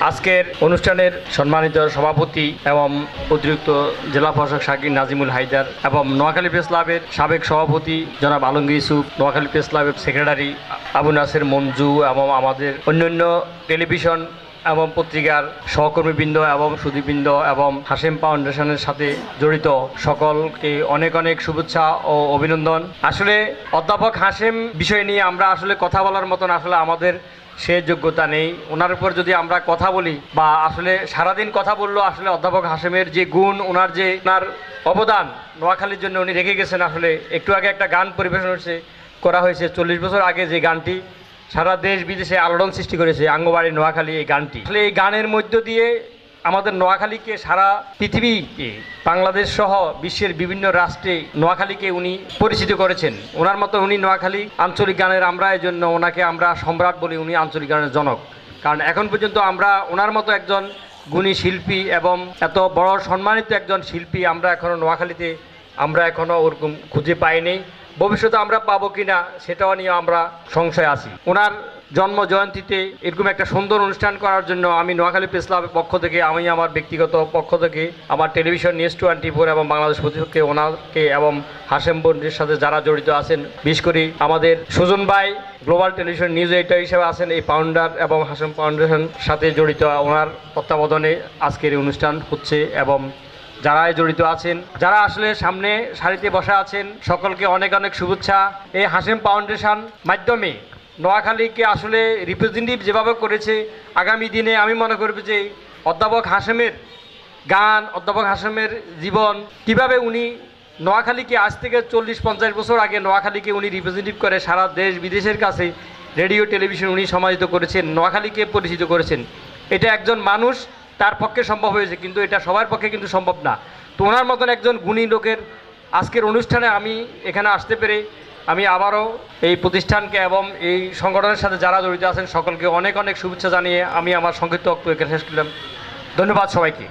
আজকের অনুষ্ঠানের সম্মানিত সভাপতি এবং অতিরিক্ত জেলা প্রশাসক শাকির নাজিমুল হায়দার এবং নোয়াখালী প্রেস ক্লাবের সাবেক সভাপতি জনাব আলমগীর ইসুফ নোয়াখালী প্রেস ক্লাবের সেক্রেটারি আবু নাসের মঞ্জু এবং আমাদের অন্যান্য টেলিভিশন এবং পত্রিকার সহকর্মীবৃন্দ এবং সুদীবৃন্দ এবং হাসেম ফাউন্ডেশনের সাথে জড়িত সকলকে অনেক অনেক শুভেচ্ছা ও অভিনন্দন। আসলে অধ্যাপক হাসেম বিষয় নিয়ে আমরা আসলে কথা বলার মতন আসলে আমাদের সে যোগ্যতা নেই। ওনার উপর যদি আমরা কথা বলি বা আসলে সারাদিন কথা বলল আসলে অধ্যাপক হাসেমের যে গুণ, ওনার যে ওনার অবদান, নোয়াখালীর জন্য উনি রেখে গেছেন আসলে। একটু আগে একটা গান পরিবেশন হয়েছে, করা হয়েছে। চল্লিশ বছর আগে যে গানটি সারা দেশ বিদেশে আলোড়ন সৃষ্টি করেছে আঙ্গবাড়ি নোয়াখালী এই গানটি। আসলে এই গানের মধ্য দিয়ে আমাদের নোয়াখালীকে সারা পৃথিবীকে, বাংলাদেশ সহ বিশ্বের বিভিন্ন রাষ্ট্রে নোয়াখালীকে উনি পরিচিত করেছেন। ওনার মতো উনি নোয়াখালী আঞ্চলিক গানের আমরা এই জন্য ওনাকে আমরা সম্রাট বলি উনি আঞ্চলিক গানের জনক। কারণ এখন পর্যন্ত আমরা ওনার মতো একজন গুণী শিল্পী এবং এত বড় সম্মানিত একজন শিল্পী আমরা এখনও নোয়াখালীতে আমরা এখনও ওরকম খুঁজে পাইনি। ভবিষ্যতে আমরা পাবো কিনা সেটাও নিয়ে আমরা সংশয় আছি। ওনার জন্ম জয়ন্তীতে এরকম একটা সুন্দর অনুষ্ঠান করার জন্য আমি নোয়াখালী প্রেস ক্লাবের পক্ষ থেকে, আমি আমার ব্যক্তিগত পক্ষ থেকে, আমার টেলিভিশন নিউজ টোয়েন্টি ফোর এবং বাংলাদেশ প্রতিপক্ষে ওনাকে এবং হাসেম বন্ডির সাথে যারা জড়িত আছেন, বিশেষ করে আমাদের সুজন ভাই, গ্লোবাল টেলিভিশন নিউজ এডিটর হিসেবে আছেন, এই ফাউন্ডার এবং হাসেম ফাউন্ডেশন সাথে জড়িত, ওনার তত্ত্বাবধানে আজকের এই অনুষ্ঠান হচ্ছে এবং যারাই জড়িত আছেন, যারা আসলে সামনে সারিতে বসা আছেন, সকলকে অনেক অনেক শুভেচ্ছা। এই হাসেম ফাউন্ডেশন মাধ্যমে নোয়াখালীকে আসলে রিপ্রেজেন্টেটিভ যেভাবে করেছে, আগামী দিনে আমি মনে করব যে অধ্যাপক হাসেমের গান, অধ্যাপক হাসেমের জীবন, কীভাবে উনি নোয়াখালীকে আজ থেকে চল্লিশ পঞ্চাশ বছর আগে নোয়াখালীকে উনি রিপ্রেজেন্টেটিভ করে সারা দেশ বিদেশের কাছে রেডিও টেলিভিশন উনি সমাজিত করেছেন, নোয়াখালীকে পরিচিত করেছেন। এটা একজন মানুষ তার পক্ষে সম্ভব হয়েছে, কিন্তু এটা সবার পক্ষে কিন্তু সম্ভব না। তো ওনার মতন একজন গুণী লোকের আজকের অনুষ্ঠানে আমি এখানে আসতে পেরে আমি আবারও এই প্রতিষ্ঠানকে এবং এই সংগঠনের সাথে যারা জড়িত আছেন সকলকে অনেক অনেক শুভেচ্ছা জানিয়ে আমি আমার সংক্ষিপ্ত বক্তব্য এখানে শেষ করলাম। ধন্যবাদ সবাইকে।